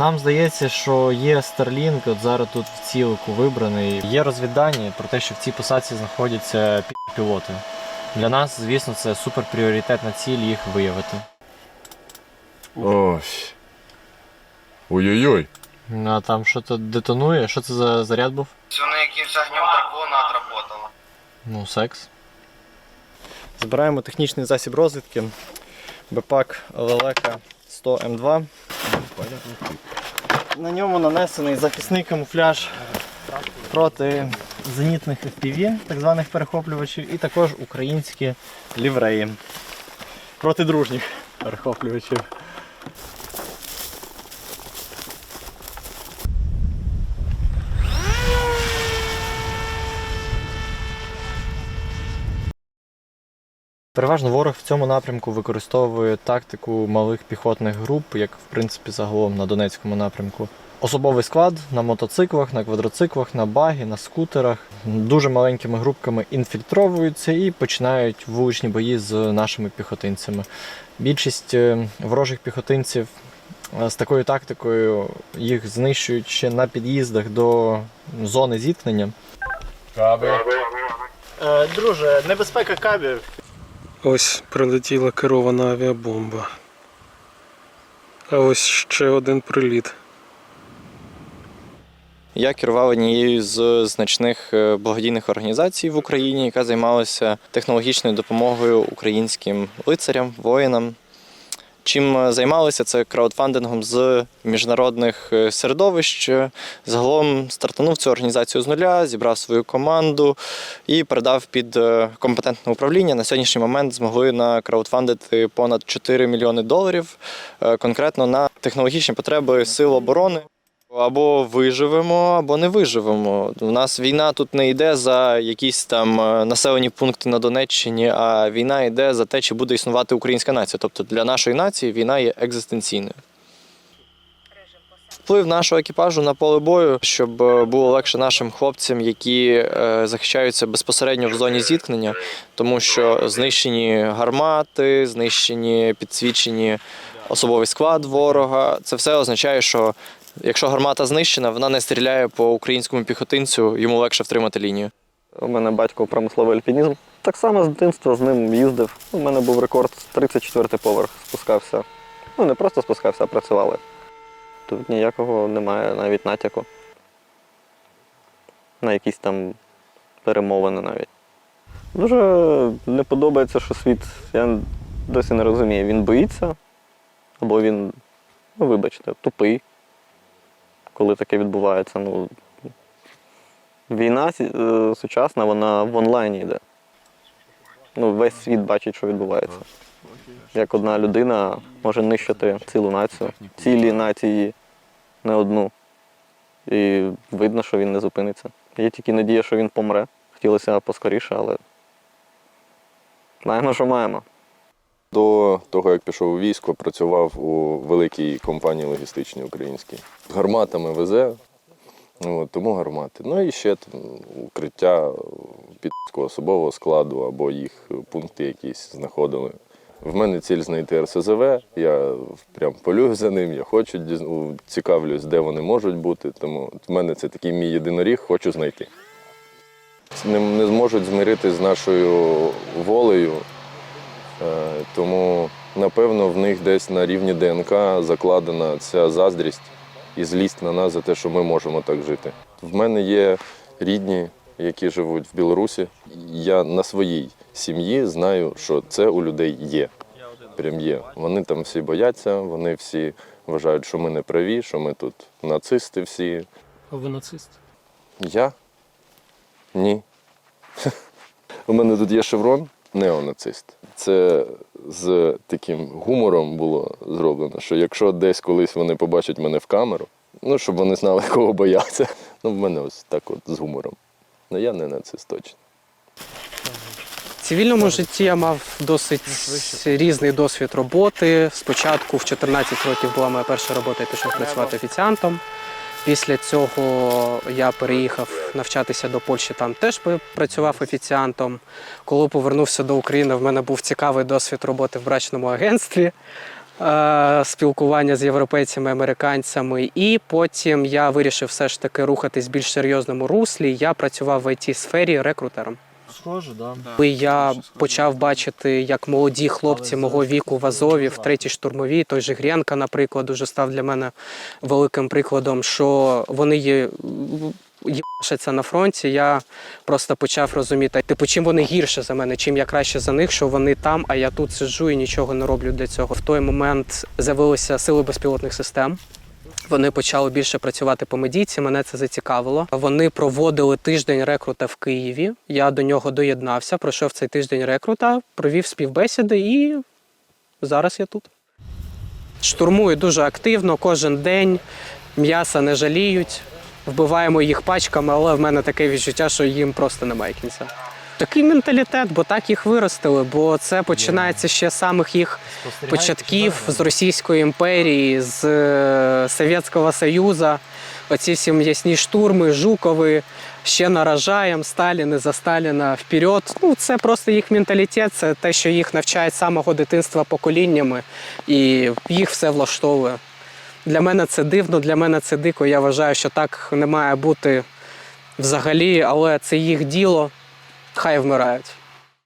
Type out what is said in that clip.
Нам здається, що є Starlink, от зараз тут в цілику вибраний. Є розвідання про те, що в цій посадці знаходяться пілоти. Для нас, звісно, це суперпріоритетна ціль їх виявити. Ой. Ой-ой-ой. А там що то детонує? Що це за заряд був? Все на якимсь огнем дракона отработало. Ну, секс. Збираємо технічний засіб розвідки. БПАК Лелека 100 М2. На ньому нанесений захисний камуфляж проти зенітних FPV, так званих перехоплювачів, і також українські лівреї проти дружніх перехоплювачів. Переважно ворог в цьому напрямку використовує тактику малих піхотних груп, як в принципі загалом на Донецькому напрямку. Особовий склад на мотоциклах, на квадроциклах, на багі, на скутерах дуже маленькими групками інфільтровуються і починають вуличні бої з нашими піхотинцями. Більшість е, ворожих піхотинців е, з такою тактикою їх знищують ще на під'їздах до зони зіткнення. Е, Друже, небезпека кабів. Ось прилетіла керована авіабомба. А ось ще один приліт. Я керував однією з значних е, благодійних організацій в Україні, яка займалася технологічною допомогою українським лицарям, воїнам. Чим е, займалися це краудфандингом з міжнародних е, середовищ. Загалом стартанув цю організацію з нуля, зібрав свою команду і передав під е, компетентне управління. На сьогоднішній момент змогли накраудфандити понад 4 мільйони доларів конкретно на технологічні потреби сил оборони. Або виживемо, або не виживемо. У нас війна тут не йде за якісь там е, населені пункти на Донеччині, а війна йде за те, чи буде існувати українська нація. Тобто для нашої нації війна є екзистенційною. Вплив нашого екіпажу на поле бою, щоб е, було легше нашим хлопцям, які е, захищаються безпосередньо в зоні зіткнення, тому що знищені гармати, знищені підсвічені особовий склад ворога. Це все означає, що Якщо гармата знищена, вона не стріляє по українському піхотинцю, йому легше втримати лінію. У мене батько промисловий альпінізм. Так само з дитинства з ним їздив. У мене був рекорд 34 поверх спускався. Ну, не просто спускався, а працювали. Тут ніякого немає навіть натяку. На якісь там перемовини навіть. Дуже не подобається, що світ, я досі не розумію, він боїться, або він, ну вибачте, тупий, коли таке відбувається. Ну, Війна е, сучасна, вона в онлайні йде. Ну, весь світ бачить, що відбувається. Як одна людина може нищити цілу націю, цілі нації не одну. І видно, що він не зупиниться. Є тільки надія, що він помре. Хотілося поскоріше, але маємо, що маємо. До того, як пішов у військо, працював у великій компанії логістичній українській. Гарматами везе, от, тому гармати. Ну і ще там, укриття підського особового складу або їх пункти якісь знаходили. В мене ціль знайти РСЗВ, я прям полюю за ним, я хочу цікавлюсь, де вони можуть бути. Тому в мене це такий мій єдиноріг, хочу знайти. Не, не зможуть змирити з нашою волею. Е, Тому, напевно, в них десь на рівні ДНК закладена ця заздрість і злість на нас за те, що ми можемо так жити. В мене є рідні, які живуть в Білорусі. Я на своїй сім'ї знаю, що це у людей є. Прям є. Вони там всі бояться, вони всі вважають, що ми не праві, що ми тут нацисти всі. А ви нацист? Я? Ні. У мене тут є шеврон неонацист. Це з таким гумором було зроблено, що якщо десь колись вони побачать мене в камеру, ну щоб вони знали, кого бояться. Ну, в мене ось так от з гумором. Ну я не нацист точно. В цивільному житті я мав досить різний досвід роботи. Спочатку в 14 років була моя перша робота, я пішов працювати офіціантом. Після цього я переїхав навчатися до Польщі, там теж працював офіціантом. Коли повернувся до України, в мене був цікавий досвід роботи в брачному агентстві. е, спілкування з європейцями, американцями. І потім я вирішив все ж таки рухатись в більш серйозному руслі. Я працював в it сфері рекрутером. Схоже, да. Коли я почав бачити, як молоді хлопці мого віку в Азові, в третій штурмовій, той же Грєнка, наприклад, дуже став для мене великим прикладом, що вони є. Їбашаться на фронті, я просто почав розуміти, типу, чим вони гірше за мене, чим я краще за них, що вони там, а я тут сиджу і нічого не роблю для цього. В той момент з'явилися сили безпілотних систем. Вони почали більше працювати по медійці. Мене це зацікавило. Вони проводили тиждень рекрута в Києві. Я до нього доєднався, пройшов цей тиждень рекрута, провів співбесіди і зараз я тут. Штурмую дуже активно кожен день. М'яса не жаліють. Вбиваємо їх пачками, але в мене таке відчуття, що їм просто немає кінця. Такий менталітет, бо так їх виростили, бо це починається ще з самих їх початків з Російської імперії, з е, Совєтського Союзу. Оці всі м'ясні штурми, Жукови, ще наражаєм, Сталіни за Сталіна вперед. Ну, це просто їх менталітет, це те, що їх навчають з самого дитинства поколіннями, і їх все влаштовує. Для мене це дивно, для мене це дико. Я вважаю, що так не має бути взагалі, але це їх діло. Хай вмирають.